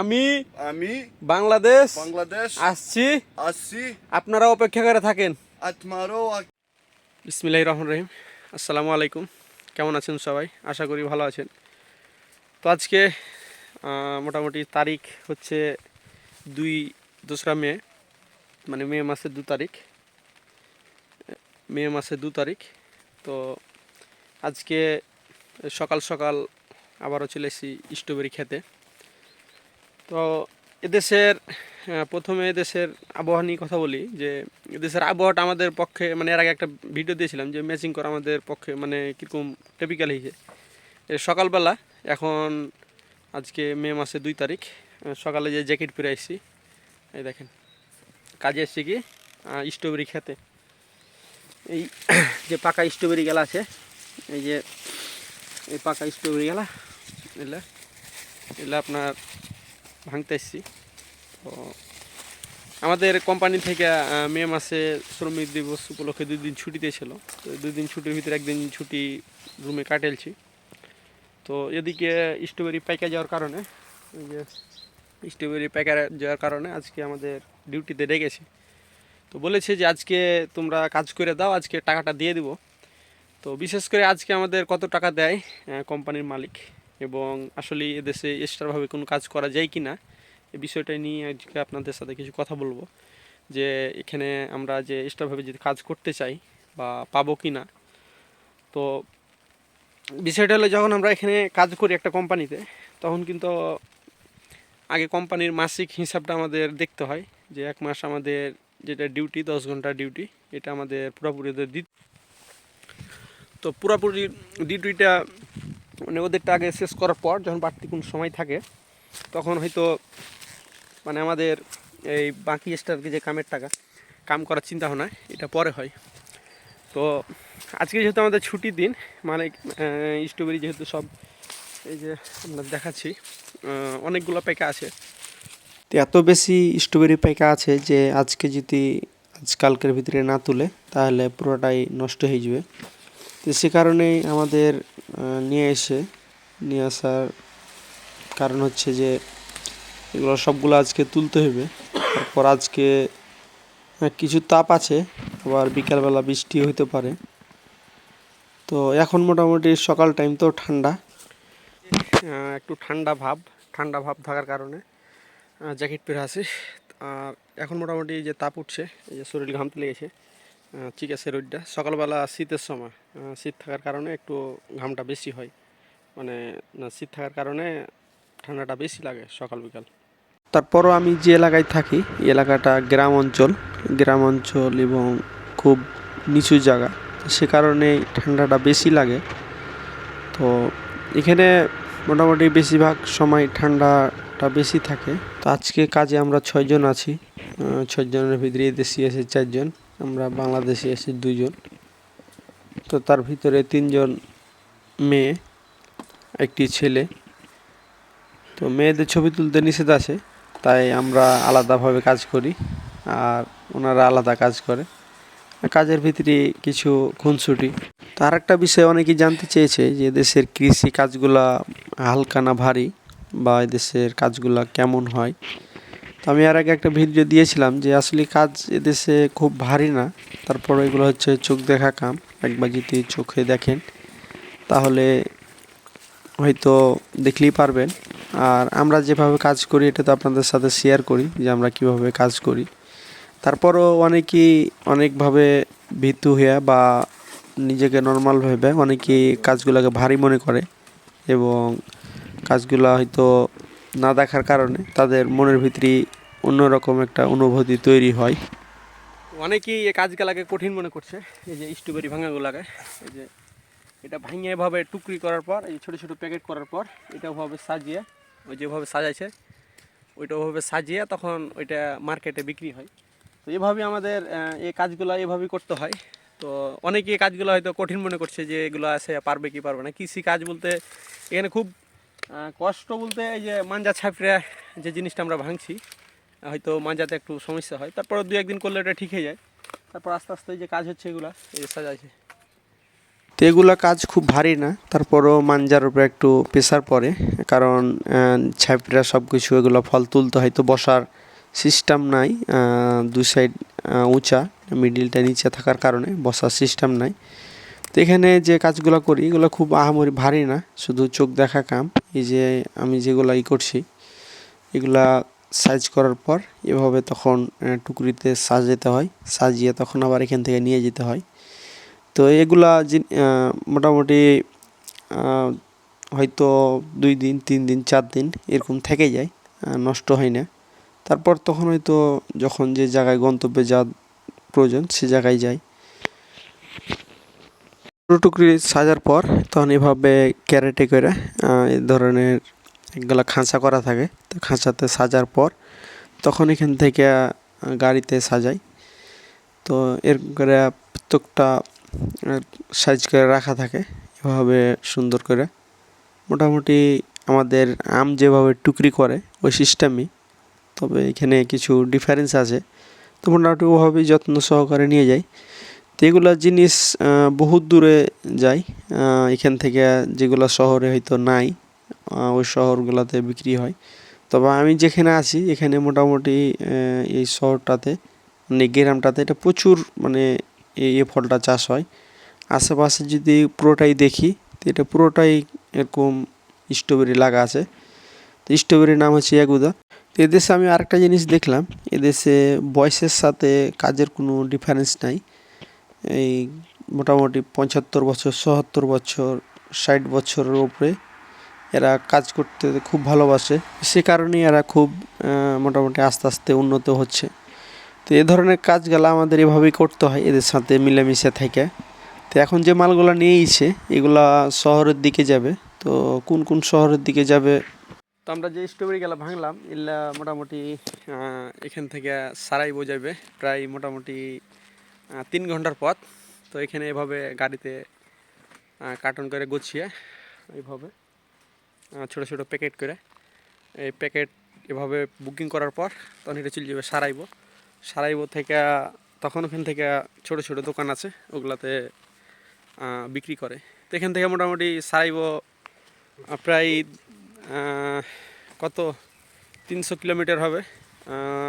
আমি আমি বাংলাদেশ বাংলাদেশ আসছি। আসছি। আপনারা অপেক্ষা করে থাকেন। আত্মারও বিসমিল্লাহ রহমান রহিম। আসসালামু আলাইকুম। কেমন আছেন সবাই? আশা করি ভালো আছেন। তো আজকে মোটামুটি তারিখ হচ্ছে দুই দোসরা মে মানে মে মাসের দু তারিখ। মে মাসের দু তারিখ। তো আজকে সকাল সকাল আবারও চলে এসেছি স্ট্রবেরি খেতে। তো এদেশের প্রথমে এদেশের আবহাওয়া নিয়ে কথা বলি, যে এদেশের আবহাওয়াটা আমাদের পক্ষে মানে এর আগে একটা ভিডিও দিয়েছিলাম যে ম্যাচিং করা আমাদের পক্ষে মানে কীরকম টিপিক্যাল হয়েছে। সকালবেলা, এখন আজকে মে মাসে দুই তারিখ সকালে যে জ্যাকেট পরে আসছি এই দেখেন, কাজে এসছি কি স্ট্রবেরি খেতে। এই যে পাকা স্ট্রবেরি গেলা আছে, এই যে, এই পাকা স্ট্রবেরি গেলা এগুলা এগুলা আপনার ভাঙতে এসছি। তো আমাদের কোম্পানি থেকে মে মাসে শ্রমিক দিবস উপলক্ষে দুই দিন ছুটি দিয়েছিল তো দুই দিন ছুটির ভিতরে একদিন ছুটি রুমে কাটেলছি তো এদিকে স্ট্রবেরি পাইকা যাওয়ার কারণে, এই যে স্ট্রবেরি পাইকা যাওয়ার কারণে আজকে আমাদের ডিউটিতে ডেকেছি তো বলেছে যে আজকে তোমরা কাজ করে দাও, আজকে টাকাটা দিয়ে দিব। তো বিশেষ করে আজকে আমাদের কত টাকা দেয় কোম্পানির মালিক? এবং আসলে এদেশে এক্সট্রাভাবে কোনো কাজ করা যায় কি না এই বিষয়টা নিয়ে আজকে আপনাদের সাথে কিছু কথা বলব। যে এখানে আমরা যে এক্সট্রাভাবে যদি কাজ করতে চাই বা পাবো কি না তো বিষয়টা হলো যখন আমরা এখানে কাজ করি একটা কোম্পানিতে, তখন কিন্তু আগে কোম্পানির মাসিক হিসাবটা আমাদের দেখতে হয়, যে এক মাস আমাদের যেটা ডিউটি দশ ঘণ্টা ডিউটি এটা আমাদের পুরোপুরি দিত তো পুরোপুরি ডিউটিটা মানে ওদেরটা আগে শেষ করার পর যখন বাড়তি কোনো সময় থাকে, তখন হয়তো মানে আমাদের এই বাকি এক্সট্রা যে কামের টাকা, কাম করার চিন্তা ভাবনা এটা পরে হয়। তো আজকে যেহেতু আমাদের ছুটির দিন মানে স্ট্রবেরি যেহেতু সব এই যে আমরা দেখাচ্ছি অনেকগুলো পেকা আছে। তো এত বেশি স্ট্রবেরি পেকা আছে যে আজকে যদি আজকালকের ভিতরে না তুলে, তাহলে পুরোটাই নষ্ট হয়ে যাবে। তো সে কারণেই আমাদের নিয়ে এসে, নিয়ে আসার কারণ হচ্ছে যে এগুলো সবগুলো আজকে তুলতে হবে। তারপর আজকে কিছু তাপ আছে, আবার বিকালবেলা বৃষ্টি হতে পারে। তো এখন মোটামুটি সকাল টাইম তো ঠান্ডা। একটু ঠান্ডা ভাব ঠান্ডা ভাব থাকার কারণে জ্যাকেট পরে আছি। আর এখন মোটামুটি যে তাপ উঠছে, এই যে শরীর ঘামতে লেগেছে। ঠিক আছে রোদটা। সকালবেলা শীতের সময় শীত থাকার কারণে একটু ঘামটা বেশি হয়। মানে শীত থাকার কারণে ঠান্ডাটা বেশি লাগে সকাল, বিকাল। তারপরও আমি যে এলাকায় থাকি এলাকাটা গ্রাম অঞ্চল। গ্রাম অঞ্চল এবং খুব নিচু জায়গা। সে কারণে ঠান্ডাটা বেশি লাগে। তো এখানে মোটামুটি বেশিরভাগ সময় ঠান্ডাটা বেশি থাকে। তো আজকে কাজে আমরা ছয়জন আছি। ছয়জনের ভিতরে দেশি আছে চারজন। আমরা বাংলাদেশে আছি দুইজন। তো তার ভিতরে তিনজন মেয়ে, একটি ছেলে। তো মেয়েদের ছবি তুলতে নিষেধ আছে, তাই আমরা আলাদাভাবে কাজ করি আর ওনারা আলাদা কাজ করে। কাজের ভিতরে কিছু খুনসুটি। তার একটা বিষয় অনেকেই জানতে চেয়েছে যে দেশের কৃষি কাজগুলা হালকা না ভারী বা এদেশের কাজগুলা কেমন হয়? তো আমি আর আগে একটা ভিডিও দিয়েছিলাম যে আসলে কাজ এদেশে খুব ভারী না। তারপর এগুলো হচ্ছে চোখ দেখা কাম একবার যদি চোখে দেখেন। তাহলে হয়তো দেখলেই পারবেন। আর আমরা যেভাবে কাজ করি, এটা তো আপনাদের সাথে শেয়ার করি যে আমরা কীভাবে কাজ করি। তারপরও অনেকেই অনেকভাবে ভীতু হয়ে বা নিজেকে নর্মাল ভেবে অনেকেই কাজগুলোকে ভারী মনে করে এবং কাজগুলো হয়তো না দেখার কারণে তাদের মনের ভিতরে অন্যরকম একটা অনুভূতি তৈরি হয়। অনেকেই এই কাজগুলাকে কঠিন মনে করছে। এই যে স্ট্রবেরি ভাঙাগুলাকে, এই যে এটা ভাঙে এভাবে টুকরি করার পর, এই ছোটো ছোটো প্যাকেট করার পর, এটা ওভাবে সাজিয়ে, ওই যেভাবে সাজাইছে, ওইটা ওভাবে সাজিয়ে তখন ওইটা মার্কেটে বিক্রি হয়। তো এভাবে আমাদের এই কাজগুলো এভাবেই করতে হয়। তো অনেকে এই কাজগুলো হয়তো কঠিন মনে করছে যে এগুলো আছে পারবে কি পারবে না। কৃষি কাজ বলতে এখানে খুব কষ্ট বলতে এই যে মাঞ্জা ছাপড়ে যে জিনিসটা আমরা ভাঙছি হয়তো মাঞ্জাতে একটু সমস্যা হয়। তারপর দু একদিন করলে এটা ঠিক হয়ে যায়। তারপর আস্তে আস্তে যে কাজ হচ্ছে এগুলো, এই সাজাইছে। তো এগুলা কাজ খুব ভারী না, তারপরও মাঞ্জার উপরে একটু প্রেশার পড়ে, কারণ ছাইপড়া সব কিছু এগুলো ফল তুলতে হয়তো বসার সিস্টেম নাই দু সাইড উঁচা মিডিলটা নিচে থাকার কারণে বসার সিস্টেম নাই। তো এখানে যে কাজগুলো করি, এগুলো খুব আহামরি ভারী না, শুধু চোখ দেখা কাম। এই যে আমি যেগুলো ই করছি, এগুলা সাইজ করার পর এভাবে তখন টুকরিতে সাজাতে হয়। সাজিয়ে তখন আবার এখান থেকে নিয়ে যেতে হয়। তো এগুলা মোটামুটি হয়তো দুই দিন, তিন দিন, চার দিন এরকম থেকে যায় নষ্ট হয় না। তারপর তখন হয়তো যখন যে জায়গায় গন্তব্যে যা প্রয়োজন সে জায়গায় যায়। টুকরি সাজার পর তখন এভাবে ক্যারেটে করে এই ধরনের এগুলা খাঁচা করা থাকে, তো খাঁচাতে সাজার পর তখন এখান থেকে গাড়িতে সাজাই। তো এর করে প্রত্যেকটা সাইজ করে রাখা থাকে, এভাবে সুন্দর করে। মোটামুটি আমাদের আম যেভাবে টুকরি করে, ওই সিস্টেমই। তবে এখানে কিছু ডিফারেন্স আছে, তো মোটামুটি ওভাবেই যত্ন সহকারে নিয়ে যাই। তো এগুলো জিনিস বহুত দূরে যায় এখান থেকে যেগুলো শহরে হয়তো নাই। ওই শহরগুলোতে বিক্রি হয়। তবে আমি যেখানে আছি, এখানে মোটামুটি এই শহরটাতে মানে গ্রামটাতে এটা প্রচুর মানে এই ফলটা চাষ হয়। আশেপাশে যদি পুরোটাই দেখি, তো এটা পুরোটাই এরকম স্ট্রবেরি লাগা আছে। তো স্ট্রবেরির নাম হচ্ছে ইয়াগুদা তো এদেশে আমি আরেকটা জিনিস দেখলাম, এদেশে বয়সের সাথে কাজের কোনো ডিফারেন্স নাই। এই মোটামুটি পঁচাত্তর বছর, সত্তর বছর, ষাট বছরের উপরে এরা কাজ করতে খুব ভালোবাসে। সে কারণেই এরা খুব মোটামুটি আস্তে আস্তে উন্নত হচ্ছে। তো এ ধরনের কাজগুলো আমাদের এভাবেই করতে হয় এদের সাথে মিলেমিশে থেকে। তো এখন যে মালগুলো নিয়েইছে, এগুলা শহরের দিকে যাবে। তো কোন কোন শহরের দিকে যাবে? তো আমরা যে স্ট্রবেরি গেলা ভাঙলাম, এগুলা মোটামুটি এখান থেকে সারাই বোঝাবে প্রায় মোটামুটি তিন ঘণ্টার পথ। তো এখানে এভাবে গাড়িতে কার্টন করে গুছিয়ে, এইভাবে। ছোট ছোট প্যাকেট করে। এই প্যাকেট এভাবে বুকিং করার পর তখন এটা চলে যাবে সারাইব। সারাইব থেকে, তখন ওখান থেকে ছোট ছোট দোকান আছে, ওগুলাতে বিক্রি করে। তো এখান থেকে মোটামুটি সারাইব প্রায় কত? তিনশো কিলোমিটার হবে।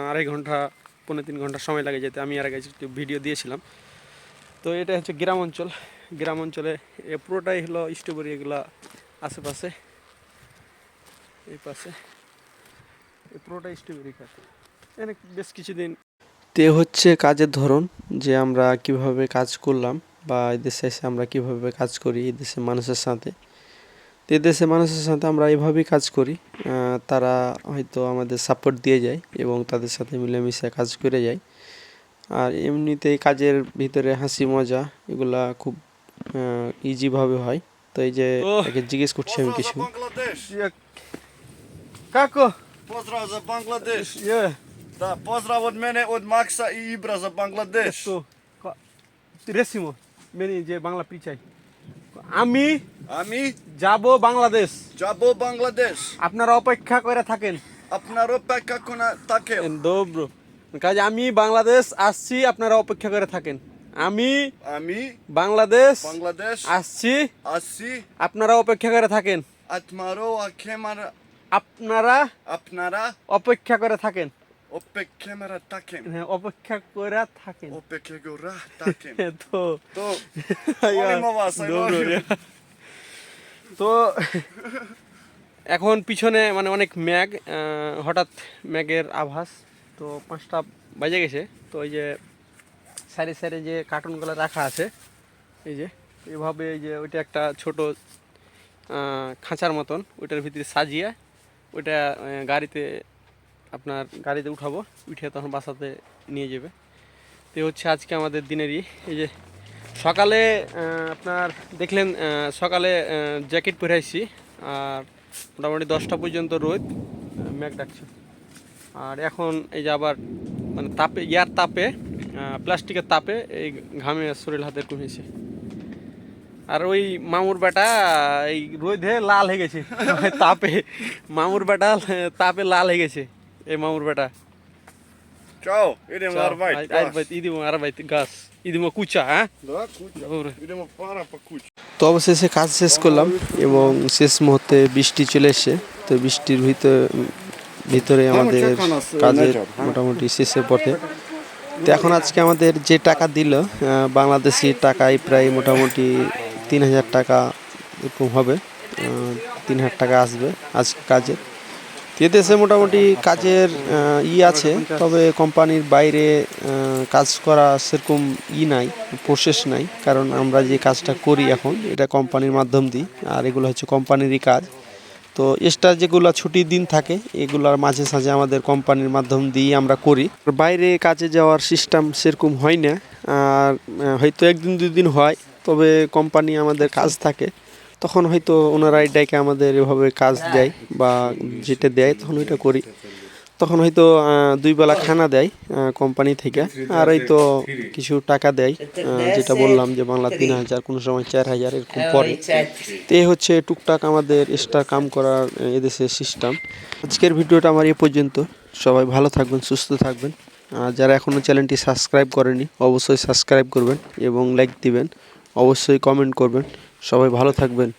আড়াই ঘণ্টা, পৌনে তিন ঘণ্টা সময় লাগে যেতে। আমি আর আগে একটু ভিডিও দিয়েছিলাম। তো এটা হচ্ছে গ্রাম অঞ্চল। গ্রাম অঞ্চলে পুরোটাই হলো স্ট্রবেরি এগুলা আশেপাশে। এই পাশে। এই পুরোটাই স্ট্রবেরি খাত এখানে বেশ কিছুদিন তে হচ্ছে কাজের ধরন যে আমরা কীভাবে কাজ করলাম বা এদেশে এসে আমরা কীভাবে কাজ করি এই দেশের মানুষের সাথে। তো এদেশের মানুষের সাথে আমরা এভাবেই কাজ করি। তারা হয়তো আমাদের সাপোর্ট দিয়ে যায় এবং তাদের সাথে মিলেমিশে কাজ করে যায়। আর এমনিতেই কাজের ভিতরে হাসি মজা এগুলা খুব ইজিভাবে হয়। তো এই যে জিজ্ঞেস করছি আমি কিছু কাকো Pozdrav za Bangladeš. ইয়ে Da, pozdrav od mene, od Maksa i Ibra za Bangladeš. তো রেসিমো মেনি যে বাংলা পিচাই আমি mi, যাব বাংলাদেশ Jabo Bangladeš. আপনারা অপেক্ষা করে থাকেন ropa kako na takel. dobro কাজ আমি বাংলাদেশ আসছি আপনারা অপেক্ষা করে থাকেন আমি mi, বাংলাদেশ Bangladeš, আসছি asi, আপনারা অপেক্ষা করে থাকেন atmaro a kemar, আপনারা অপেক্ষা করে থাকেন opek kemara takem. হ্যাঁ, অপেক্ষা করে থাকেন Opek je gora takem. তো you. তো এখন পিছনে মানে অনেক ম্যাগ হঠাৎ ম্যাগের আভাস তো পাঁচটা বাজে গেছে তো এই যে সাইডে সাইডে যে কার্টুনগুলো রাখা আছে এই যে এভাবে এই যে ওইটা একটা ছোট খাঁচার মতন ওইটার ভিতরে সাজিয়ে ওইটা গাড়িতে আপনার গাড়িতে উঠাবো উঠে তখন বাসাতে নিয়ে যাবে। তো হচ্ছে আজকে আমাদের দিনেরই এই যে সকালে আপনার দেখলেন সকালে জ্যাকেট পরে আসছি আর মোটামুটি দশটা পর্যন্ত রোদ মেঘ ডাকছে। আর এখন এই যে আবার মানে তাপে, ইয়ার তাপে প্লাস্টিকের তাপে এই ঘামে শরীর হাতে কমেছে আর ওই মামুর বেটা এই রোদে লাল হয়ে গেছে তাপে মামুর বেটা তাপে লাল হয়ে গেছে এই মামুর বেটা Ćao, idemo Ćao. arbajt. Ajde, ajde, bajt, idemo arbajt, gas. Idemo kuća, হ্যাঁ kući. তো অবশেষে কাজ শেষ করলাম এবং শেষ মুহূর্তে বৃষ্টি চলে এসে তো বৃষ্টির ভিতরে ভিতরে আমাদের us, uh, কাজের হ্যাঁ? মোটামুটি শেষের পথে তো এখন আজকে আমাদের যে টাকা দিল বাংলাদেশি টাকায় প্রায় মোটামুটি তিন হাজার টাকা এরকম হবে তিন হাজার টাকা আসবে আজকে কাজের। তো এদেশে মোটামুটি কাজের ই আছে, তবে কোম্পানির বাইরে কাজ করা সেরকম ই নাই প্রসেস নাই, কারণ আমরা যে কাজটা করি এখন, এটা কোম্পানির মাধ্যম দিই, আর এগুলো হচ্ছে কোম্পানিরই কাজ। তো এক্সট্রা যেগুলো ছুটির দিন থাকে, এগুলোর মাঝে সাঝে আমাদের কোম্পানির মাধ্যম দিয়ে আমরা করি। বাইরে কাজে যাওয়ার সিস্টেম সেরকম হয় না, আর হয়তো একদিন দুই দিন হয় তবে কোম্পানি আমাদের কাজ থাকে তখন হয়তো ওনারাই ডেকে আমাদের এভাবে কাজ দেয় বা যেটা দেয় তখন ওইটা করি। তখন হয়তো দুই বেলা খানা দেয় কোম্পানি থেকে। আর হয়তো কিছু টাকা দেয় যেটা বললাম যে বাংলা তিন হাজার কোনো সময় চার হাজার এরকম পরে তো এই হচ্ছে টুকটাক আমাদের এক্সট্রা কাম করার এদেশের সিস্টেম আজকের ভিডিওটা আমার এ পর্যন্ত। সবাই ভালো থাকবেন সুস্থ থাকবেন। আর যারা এখনও চ্যানেলটি সাবস্ক্রাইব করেনি অবশ্যই সাবস্ক্রাইব করবেন এবং লাইক দিবেন। অবশ্যই কমেন্ট করবেন। সবাই ভালো থাকবেন।